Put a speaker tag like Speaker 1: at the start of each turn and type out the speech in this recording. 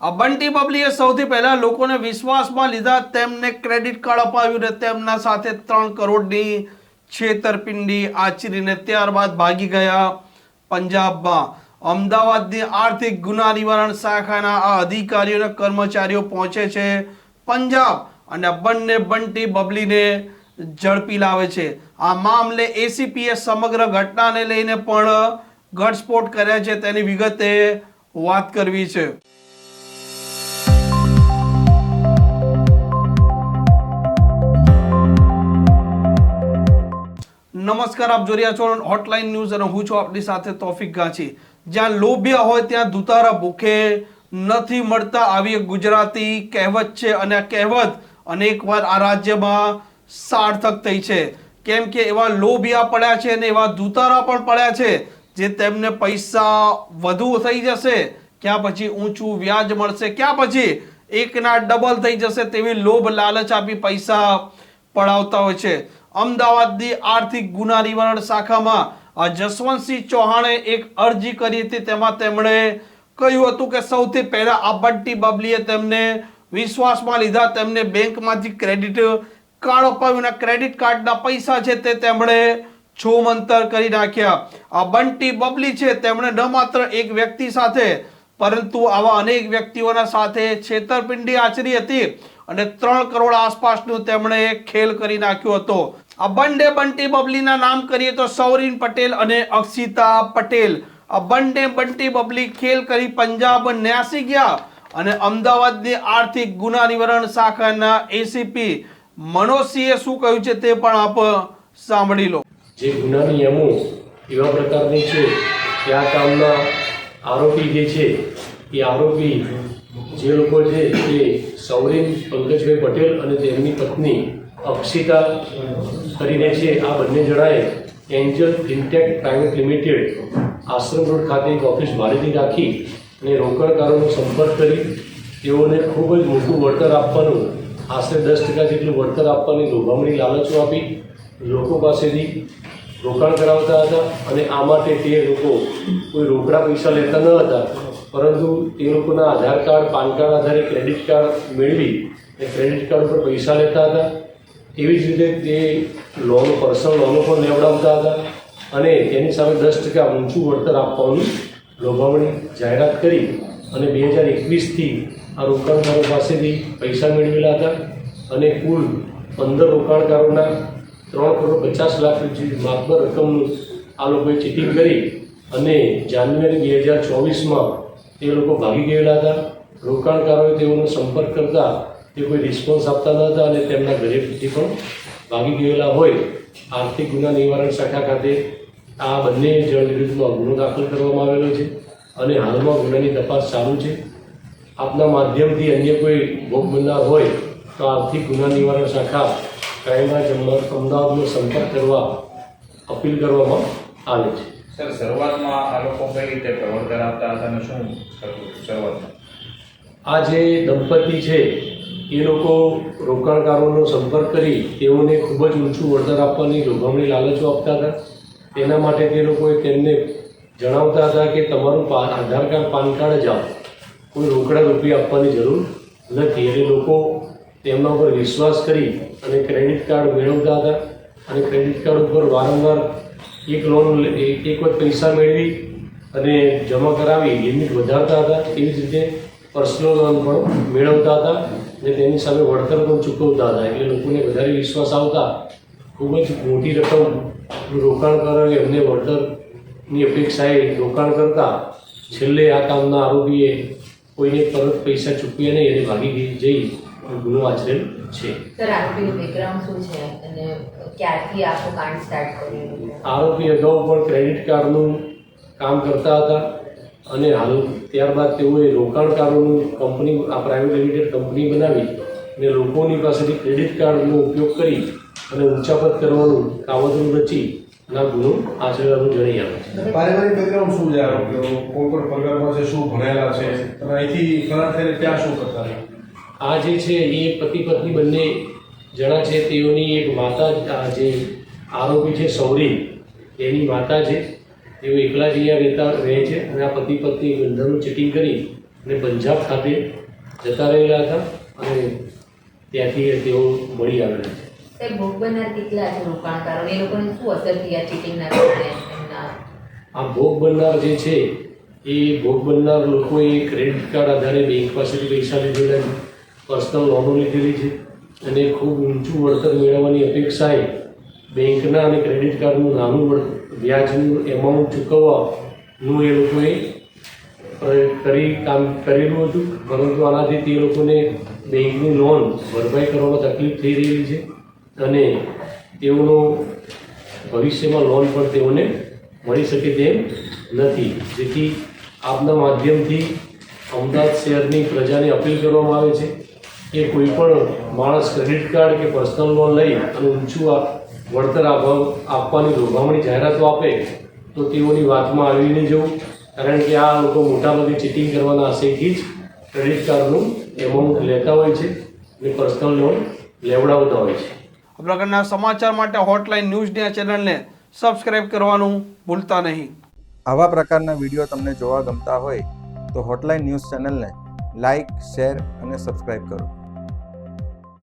Speaker 1: આ બંટી બબલીએ સૌથી પહેલા લોકોને વિશ્વાસમાં લીધા, તેમને ક્રેડિટ કાર્ડ અપાવ્યું ને તેમના સાથે ત્રણ કરોડની છેતરપિંડી આચરીને ત્યારબાદ ભાગી ગયા પંજાબમાં. અમદાવાદની આર્થિક ગુના નિવારણ શાખાના આ અધિકારીઓ અને કર્મચારીઓ પહોંચે છે પંજાબ અને બંને બંટી બબલીને ઝડપી લાવે છે. આ મામલે એસીપીએ સમગ્ર ઘટનાને લઈને પણ ઘટસ્ફોટ કર્યા છે તેની વિગતે વાત કરવી છે. નમસ્કાર, આપ જોઈ રહ્યા છો હોટલાઇન ન્યૂઝ અને હું છું આપની સાથે તોફિક ગાંચી જ્યાં લોભિયા હોય ત્યાં દુતારા ભૂખે નથી મળતા આવી એક ગુજરાતી કહેવત છે અને આ કહેવત અનેકવાર આ રાજ્યમાં સાર્થક થઈ છે. કેમ કે એવા લોભિયા પડ્યા છે અને એવા દુતારા પણ પડ્યા છે જે તેમને પૈસા વધુ થઈ જશે, ક્યાં પછી ઊંચું વ્યાજ મળશે, ક્યાં પછી એકના ડબલ થઈ જશે તેવી લોભ લાલચ આપી પૈસા પડાવતા હોય છે. અમદાવાદની આર્થિક ગુના નિવારણ શાખામાં જસવંતસિંહ ચૌહાણે એક અરજી કરી હતી. તેમાં તેમણે કહ્યું હતું કે સૌથી પહેલા આ બંટી બબલીએ તેમને વિશ્વાસમાં લીધા. તેમને બેંકમાંથી ક્રેડિટ કાર્ડ અપાવ્યું ક્રેડિટ કાર્ડના પૈસા છે તે તેમણે છોમંતર કરી નાખ્યા. આ બંટી બબલી છે તેમણે ન માત્ર એક વ્યક્તિ સાથે, પરંતુ આવા અનેક વ્યક્તિઓના સાથે છેતરપિંડી આચરી હતી. અને ત્રણ કરોડ આસપાસનું તેમણે ખેલ કરી નાખ્યો હતો. આ બંને બંટી બબલીના નામ કરીએ તો સૌરીન પટેલ અને અક્ષિતા પટેલ. આ બંને બંટી બબલી ખેલ કરી પંજાબ ન્યાસી ગયા અને અમદાવાદની આર્થિક ગુના નિવારણ શાખાના એસીપી મનોજસિંહે શું કહ્યું છે તે પણ આપ સાંભળી લો.
Speaker 2: જે ગુના નિયમો એવા પ્રકારની છે કે આ કામના આરોપી જે છે એ આરોપી જે લોકો છે તે સૌરીન પંકજભાઈ પટેલ અને તેમની પત્ની અક્ષિતા કરીને છે, આ બંને જણાએ Angel Fintech private limited Ashram road ખાતે એક ઓફિસ ભાડેથી રાખી અને રોકાણકારોનો સંપર્ક કરી, તેઓને ખૂબ જ મોટું વળતર આપવાનું, આશરે દસ ટકા જેટલું વળતર આપવાની લોભામણી લાલચો આપી, લોકો પાસેથી રોકાણ કરાવતા હતા અને આ માટે તે લોકો કોઈ રોકડા પૈસા લેતા ન હતા. પરંતુ તે લોકોના આધાર કાર્ડ, પાન કાર્ડ આધારે ક્રેડિટ કાર્ડ મેળવી અને ક્રેડિટ કાર્ડ પર પૈસા લેતા હતા. એવી જ રીતે તે લોન પર્સનલ લોનો પણ લેવડાવતા હતા અને તેની સામે દસ ટકા ઊંચું વળતર આપવાનું લોભામણી જાહેરાત કરી અને બે હજાર એકવીસથી આ રોકાણકારો પાસેથી પૈસા મેળવેલા હતા અને કુલ પંદર રોકાણકારોના ત્રણ કરોડ પચાસ લાખ જેવી માતબર રકમનું આ લોકોએ ચીટિંગ કરી અને જાન્યુઆરી બે હજાર ચોવીસમાં તે લોકો ભાગી ગયેલા હતા. રોકાણકારોએ તેઓનો સંપર્ક કરતા તે કોઈ રિસ્પોન્સ આપતા ન હતા અને તેમના ઘરેથી પણ ભાગી ગયેલા હોય. આર્થિક ગુના નિવારણ શાખા ખાતે આ બંને જણ વિરુદ્ધમાં ગુનો દાખલ કરવામાં આવેલો છે અને હાલમાં ગુનાની તપાસ ચાલુ છે. આપના માધ્યમથી અન્ય કોઈ ભોગ બનનાર હોય તો આર્થિક ગુના નિવારણ શાખા ક્રાઇમબ્રાન્ચ અમદાવાદનો સંપર્ક કરવા અપીલ કરવામાં આવે છે.
Speaker 3: સર, શરૂઆતમાં આ લોકો કઈ રીતે પ્રવર્તન કરાવતા હતા અને શું થતું શરૂઆતમાં?
Speaker 2: આ જે દંપતી છે, એ લોકો રોકાણકારોનો સંપર્ક કરી તેઓને ખૂબ જ ઊંચું વળતર આપવાની લોભામણી લાલચો આપતા હતા. તેના માટે તે લોકોએ તેમને જણાવતા હતા કે તમારું આધાર કાર્ડ, પાન કાર્ડ જ આપો. કોઈ રોકડા રૂપિયા આપવાની જરૂર નથી. એટલે લોકો તેમના ઉપર વિશ્વાસ કરી અને ક્રેડિટ કાર્ડ મેળવતા હતા અને ક્રેડિટ કાર્ડ ઉપર વારંવાર એક લોન એક વખત પૈસા મેળવી અને જમા કરાવી લિમિટ વધારતા હતા એવી જ રીતે પર્સનલ લોન પણ મેળવતા હતા અને તેની સામે વળતર પણ ચૂકવતા હતા. એટલે લોકોને વધારે વિશ્વાસ આવતા ખૂબ જ મોટી રકમ રોકાણ કરાવી એમને વળતરની અપેક્ષાએ રોકાણ કરતા છેલ્લે આ કામના આરોપીએ કોઈને પરત પૈસા ચૂકવ્યા નહીં અને ભાગી જઈ ગુનો આચરેલ છે.
Speaker 4: સર આરોપીનું બેકગ્રાઉન્ડ શું છે? અને ક્યારથી આખો કાંડ સ્ટાર્ટ કર્યું?
Speaker 2: આરોપી અગાઉ પણ ક્રેડિટ કાર્ડનું કામ કરતા હતા અને હાલ ત્યારબાદ તેઓએ રોકાણકારોનું કંપની આ પ્રાઇવેટ લિમિટેડ કંપની બનાવી અને લોકોની પાસેથી ક્રેડિટ કાર્ડનો ઉપયોગ કરી અને ઊંચાપત કરવાનું કાવતરું રચી ના ગુનો આચરવાનું જણાઈ આવે છે.
Speaker 5: પારિવારિક બેકગ્રાઉન્ડ શું છે આરોપીઓ? કોણ કોણ પગારમાં છે શું ભણેલા છે? અને અહીંથી ફરાર થઈને ત્યાં શું કરતા હતા
Speaker 2: આ જે છે એ પતિ પત્ની બંને જણા છે તેઓની એક માતા જે આરોપી છે સૌરી એની માતા છે. તેઓ એકલા જ અહીંયા રહેતા રહે છે અને આ પતિ પત્ની બંધનું ચીટિંગ કરી અને પંજાબ ખાતે જતા રહેલા હતા અને ત્યાંથી તેઓ મળી આવેલા છે.
Speaker 4: સાહેબ ભોગ બનનાર કેટલા છે રોકાણકારો? એ લોકોને શું અસર થઈ આ ચીટિંગના કારણે?
Speaker 2: આ ભોગ બનનાર જે છે એ ભોગ બનનાર લોકોએ ક્રેડિટ કાર્ડ આધારે બેંક પાસેથી પૈસા લીધેલા છે. પર્સનલ લોનો લીધેલી છે. અને ખૂબ ઊંચું વળતર મેળવવાની અપેક્ષાએ બેંકના અને ક્રેડિટ કાર્ડનું નાનું વ્યાજનું એમાઉન્ટ ચૂકવવાનું એ લોકોએ કરી કામ કરેલું હતું. પરંતુ આનાથી તે લોકોને બેંકની લોન ભરપાઈ કરવામાં તકલીફ થઈ રહેલી છે અને તેઓનો ભવિષ્યમાં લોન પણ તેઓને મળી શકે તેમ નથી. જેથી આપના માધ્યમથી અમદાવાદ શહેરની પ્રજાને અપીલ કરવામાં આવે છે કે કોઈ પણ માણસ ક્રેડિટ કાર્ડ કે પર્સનલ લોન લઈ અને ઊંચું વળતર આપવા આપવાની લોભામણી જાહેરાતો આપે તો તેઓની વાતમાં આવી નહીં જવું. કારણ કે આ લોકો મોટા મોટી ચીટિંગ કરવાના આશયથી જ ક્રેડિટ કાર્ડનું એમાઉન્ટ લેતા હોય છે અને પર્સનલ લોન લેવડાવતા હોય છે.
Speaker 1: આ પ્રકારના સમાચાર માટે હોટલાઇન ન્યૂઝની આ ચેનલને સબસ્ક્રાઇબ કરવાનું ભૂલતા નહીં.
Speaker 6: આવા પ્રકારના વીડિયો તમને જોવા ગમતા હોય તો હોટલાઇન ન્યૂઝ ચેનલને લાઇક શેર અને સબસ્ક્રાઇબ કરો.